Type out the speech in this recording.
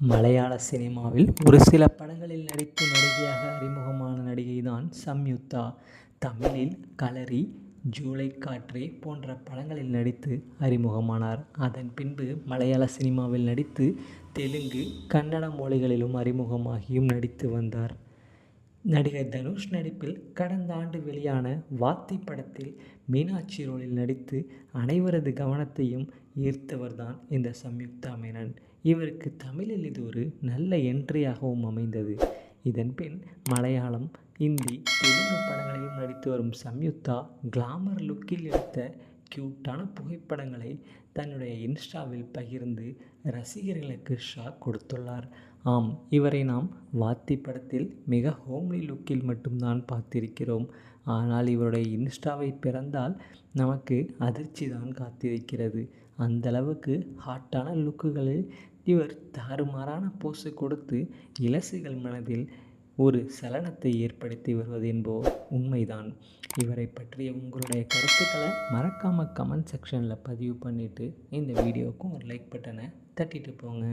மலையாள சினிமாவில் ஒரு சில படங்களில் நடித்து நடிகையாக அறிமுகமான நடிகை தான் சம்யுக்தா. தமிழில் களரி ஜூலை காற்றே போன்ற படங்களில் நடித்து அறிமுகமானார். அதன் பின்பு மலையாள சினிமாவில் நடித்து தெலுங்கு கன்னட மொழிகளிலும் அறிமுகமாகியும் நடித்து வந்தார். நடிகர் தனுஷ் நடிப்பில் கடந்த ஆண்டு வெளியான வாத்தி படத்தில் மீனாட்சி ரோலில் நடித்து அனைவரது கவனத்தையும் ஈர்த்தவர்தான் இந்த சம்யுக்தா மேனன். இவருக்கு தமிழில் இது ஒரு நல்ல என்ட்ரியாகவும் அமைந்தது. இதன் பின் மலையாளம் இந்தி தெலுங்கு படங்களிலும் நடித்து வரும் சம்யுக்தா கிளாமர் லுக்கில் எடுத்த க்யூட்டான புகைப்படங்களை தன்னுடைய இன்ஸ்டாவில் பகிர்ந்து ரசிகர்களுக்கு ஷாக் கொடுத்துள்ளார். ஆம் இவரை நாம் வாத்தி படத்தில் மிக ஹோம்லி லுக்கில் மட்டும்தான் பார்த்திருக்கிறோம். ஆனால் இவருடைய இன்ஸ்டாவை பிறந்தால் நமக்கு அதிர்ச்சி தான் காத்திருக்கிறது. அந்தளவுக்கு ஹாட்டான லுக்குகளில் இவர் தாறுமாறான போஸை கொடுத்து இலசுகள் மனதில் ஒரு சலனத்தை ஏற்படுத்தி வருவது என்போ உண்மைதான். இவரை பற்றிய உங்களுடைய கருத்துக்களை மறக்காமல் கமெண்ட் செக்ஷனில் பதிவு பண்ணிவிட்டு இந்த வீடியோவுக்கும் ஒரு லைக் பட்டனை தட்டிட்டு போங்க.